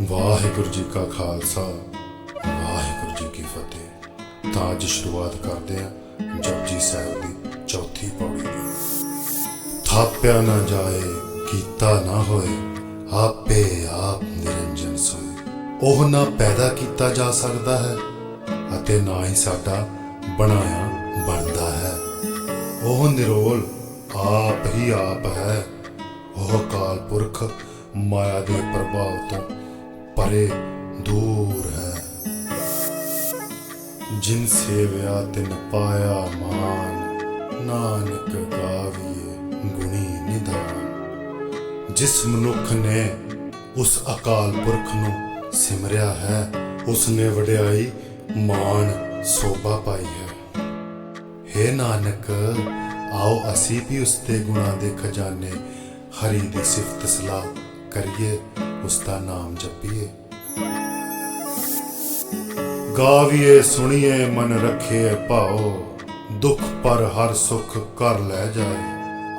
ਵਾਹਿਗੁਰੂ ਜੀ ਕਾ ਖਾਲਸਾ, ਵਾਹਿਗੁਰੂ ਜੀ ਕੀ ਫਤਿਹ। ਤਾਂ ਅੱਜ ਸ਼ੁਰੂਆਤ ਕਰਦੇ ਹਾਂ ਜਪਜੀ ਸਾਹਿਬ ਦੀ ਚੌਥੀ ਪੌੜੀ ਦੀ। ਥਾਪਿਆ ਨਾ ਜਾਏ, ਕੀਤਾ ਨਾ ਹੋਏ, ਆਪੇ ਆਪ ਨਿਰੰਜਨ ਸੋਏ। ਉਹ ਨਾ ਪੈਦਾ ਕੀਤਾ ਜਾ ਸਕਦਾ ਹੈ ਅਤੇ ਨਾ ਹੀ ਸਾਡਾ ਬਣਾਇਆ ਬਣਦਾ ਹੈ। ਉਹ ਨਿਰੋਲ ਆਪ ਹੀ ਆਪ ਹੈ। ਉਹ ਅਕਾਲ ਪੁਰਖ ਮਾਇਆ ਦੇ ਪ੍ਰਭਾਵ ਤੋਂ ਪਰੇ ਦੂਰ ਹੈ। ਜਿਨ ਸੇਵਿਆ ਤਿਨ ਪਾਇਆ ਮਾਨ, ਨਾਨਕ ਗਾਵੀਏ ਗੁਣੀ ਨਿਧਾਨ ਜਿਸ ਮਨੁੱਖ ਨੇ ਉਸ ਅਕਾਲ ਪੁਰਖ ਨੂੰ ਸਿਮਰਿਆ ਹੈ ਉਸ ਨੇ ਵਡਿਆਈ ਮਾਣ ਸੋਭਾ ਪਾਈ ਹੈ। ਹੇ ਨਾਨਕ, ਆਓ ਅਸੀਂ ਵੀ ਉਸ ਦੇ ਗੁਣਾਂ ਦੇ ਖਜ਼ਾਨੇ ਹਰੀ ਦੀ ਸਿਫਤ ਸਲਾਹ ਕਰੀਏ ਉਸ ਦਾ ਨਾਮ ਜਪੀਏ। ਗਾਵੀਏ, ਸੁਣੀਏ, ਮਨ ਰੱਖੀਏ ਭਾਓ ਦੁੱਖ ਪਰ ਹਰ ਸੁਖ ਕਰ ਲੈ ਜਾਏ।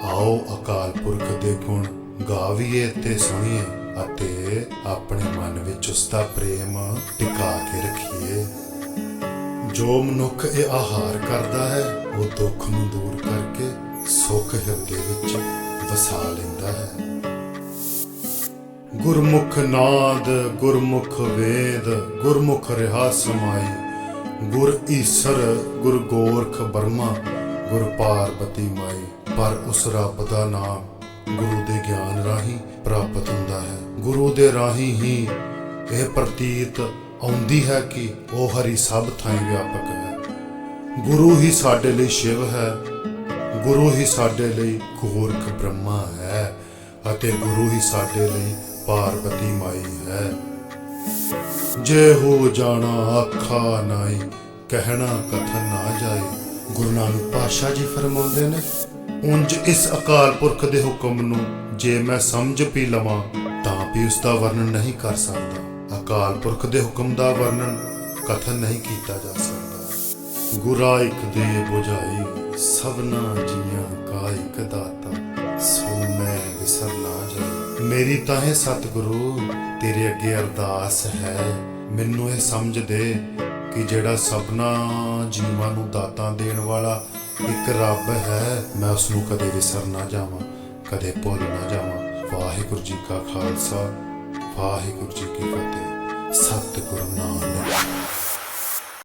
ਆਓ ਅਕਾਲ ਪੁਰਖ ਦੇ ਗੁਣ ਗਾਵੀਏ ਤੇ ਸੁਣੀਏ ਅਤੇ ਆਪਣੇ ਮਨ ਵਿੱਚ ਉਸ ਦਾ ਪ੍ਰੇਮ ਟਿਕਾ ਕੇ ਰੱਖੀਏ। ਜੋ ਮਨੁੱਖ ਇਹ ਆਹਾਰ ਕਰਦਾ ਹੈ, ਉਹ ਦੁੱਖ ਨੂੰ ਦੂਰ ਕਰਕੇ ਸੁੱਖ ਹਿਰਦੇ ਵਿੱਚ ਵਸਾ ਲੈਂਦਾ ਹੈ। ਗੁਰਮੁਖ ਨਾਦ, ਗੁਰਮੁਖ ਵੇਦ, ਗੁਰਮੁਖ ਰਹਾ ਸਮਾਈ। ਗੁਰ ਈਸਰ, ਗੁਰ ਗੋਰਖ ਬਰਮਾ, ਗੁਰ ਪਾਰਬਤੀ ਮਾਈ। ਪਰ ਉਸ ਰੱਬ ਦਾ ਨਾਮ ਗੁਰੂ ਦੇ ਗਿਆਨ ਰਾਹੀਂ ਪ੍ਰਾਪਤ ਹੁੰਦਾ ਹੈ। ਗੁਰੂ ਦੇ ਰਾਹੀਂ ਹੀ ਇਹ ਪ੍ਰਤੀਤ ਆਉਂਦੀ ਹੈ ਕਿ ਉਹ ਹਰੀ ਸਭ ਥਾਂ ਵਿਆਪਕ ਹੈ। ਗੁਰੂ ਹੀ ਸਾਡੇ ਲਈ ਸ਼ਿਵ ਹੈ। ਗੁਰੂ ਹੀ ਸਾਡੇ ਲਈ ਗੋਰਖ ਬ੍ਰਹਮਾ ਹੈ। ਅਤੇ ਗੁਰੂ ਹੀ ਸਾਡੇ ਲਈ ਪਾਰਵਤੀ ਮਾਈ ਹੈ। ਜੇ ਹੋ ਜਾਣਾ ਆਖਾ ਨਾਈ, ਕਹਿਣਾ ਕਥਨ ਨਾ ਜਾਏ। ਗੁਰੂ ਨਾਨਕ ਪਾਤਸ਼ਾਹ ਜੀ ਫਰਮਾਉਂਦੇ ਨੇ ਉਂਝ ਇਸ ਅਕਾਲ ਪੁਰਖ ਦੇ ਹੁਕਮ ਨੂੰ ਜੇ ਮੈਂ ਸਮਝ ਵੀ ਲਵਾਂ, ਤਾਂ ਵੀ ਉਸ ਦਾ ਵਰਣਨ ਨਹੀਂ ਕਰ ਸਕਦਾ। ਅਕਾਲ ਪੁਰਖ ਦੇ ਹੁਕਮ ਦਾ ਵਰਣਨ ਕਥਨ ਨਹੀਂ ਕੀਤਾ ਜਾ ਸਕਦਾ। ਗੁਰਾ ਇੱਕ ਦੇ ਬੁਝਾਈ, ਸਭਨਾ ਜੀਆਂ ਕਾ ਇੱਕ ਦਾਤਾ, ਸੋ ਮੈਂ ਵਿਸਰ ਨਾ ਜਾਈ ਮੇਰੀ ਤਾਂ ਹੈ ਸਤਿਗੁਰੂ ਤੇਰੇ ਅੱਗੇ ਅਰਦਾਸ ਹੈ। ਮੈਨੂੰ ਇਹ ਸਮਝ ਦੇ ਕਿ ਜਿਹੜਾ ਸਭਨਾ ਜੀਵਾਂ ਨੂੰ ਦਾਤਾਂ ਦੇਣ ਵਾਲਾ ਇੱਕ ਰੱਬ ਹੈ, ਮੈਂ ਉਸ ਨੂੰ ਕਦੇ ਵਿਸਰ ਨਾ ਜਾਵਾਂ, ਕਦੇ ਭੁੱਲ ਨਾ ਜਾਵਾਂ। ਵਾਹਿਗੁਰੂ ਜੀ ਕਾ ਖਾਲਸਾ, ਵਾਹਿਗੁਰੂ ਜੀ ਕੀ ਫਤਿਹ। ਸਤਿਗੁਰੂ ਨਾਨਕ